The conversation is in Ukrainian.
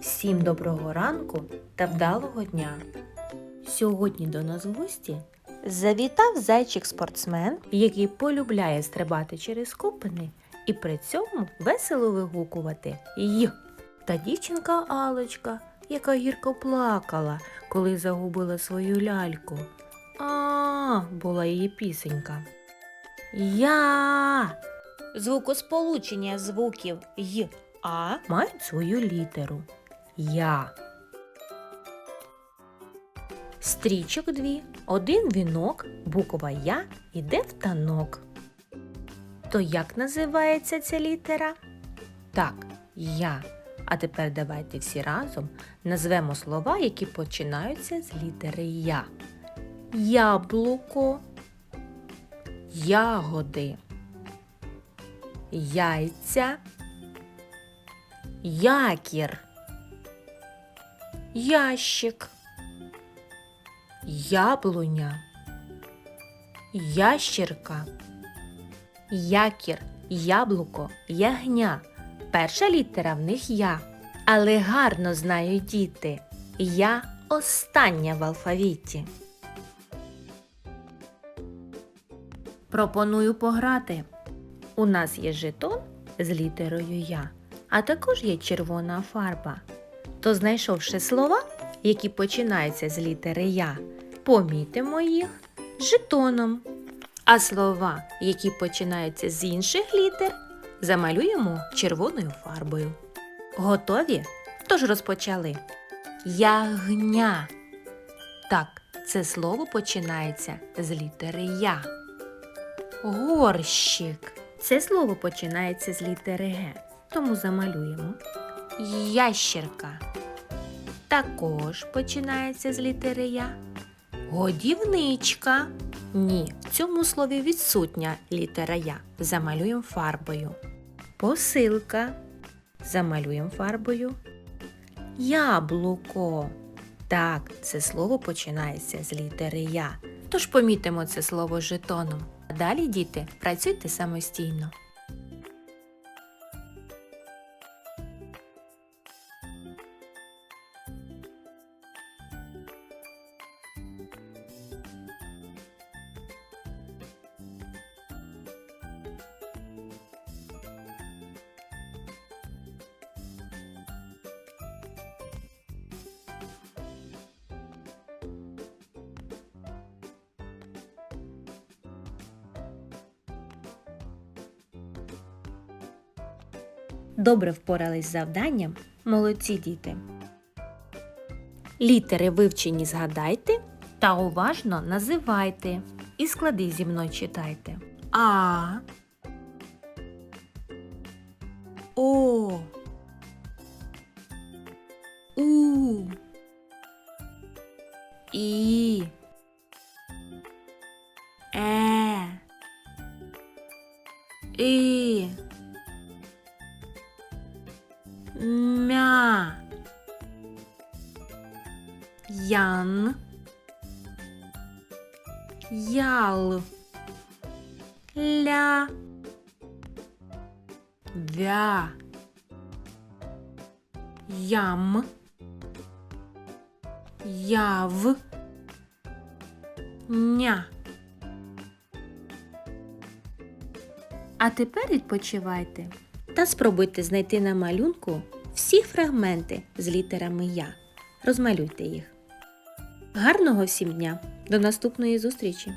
Всім доброго ранку та вдалого дня. Сьогодні до нас в гості завітав зайчик-спортсмен, який полюбляє стрибати через купини і при цьому весело вигукувати й. Та дівчинка Алочка, яка гірко плакала, коли загубила свою ляльку. А, була її пісенька. Я. Звукосполучення звуків й а мають свою літеру. Я. Стрічок дві, один вінок, буква Я іде в танок. То як називається ця літера? Так, я. А тепер давайте всі разом назвемо слова, які починаються з літери Я. Яблуко, ягоди, яйця, якір, ящик, яблуня, ящірка, якір, яблуко, ягня. Перша літера в них я. Але гарно знають діти. Я остання в алфавіті. Пропоную пограти. У нас є жетон з літерою Я, а також є червона фарба. То, знайшовши слова, які починаються з літери Я, помітимо їх жетоном. А слова, які починаються з інших літер, замалюємо червоною фарбою. Готові? Тож розпочали. Ягня. Так, це слово починається з літери Я. Горщик. Це слово починається з літери Г, тому замалюємо. Ящерка. Також починається з літери Я. Годівничка. Ні, в цьому слові відсутня літера Я. Замалюємо фарбою. Посилка. Замалюємо фарбою. Яблуко. Так, це слово починається з літери Я. Тож помітимо це слово жетоном. А далі, діти, працюйте самостійно. Добре впорались з завданням, молодці діти. Літери вивчені згадайте та уважно називайте. І склади зі мною читайте. А. О. У. І. Е. І. Мя. Ян. Ял. Ля. Вя. Ям. Яв. Ня. А тепер відпочивайте та спробуйте знайти на малюнку всі фрагменти з літерами Я. Розмалюйте їх. Гарного всім дня! До наступної зустрічі!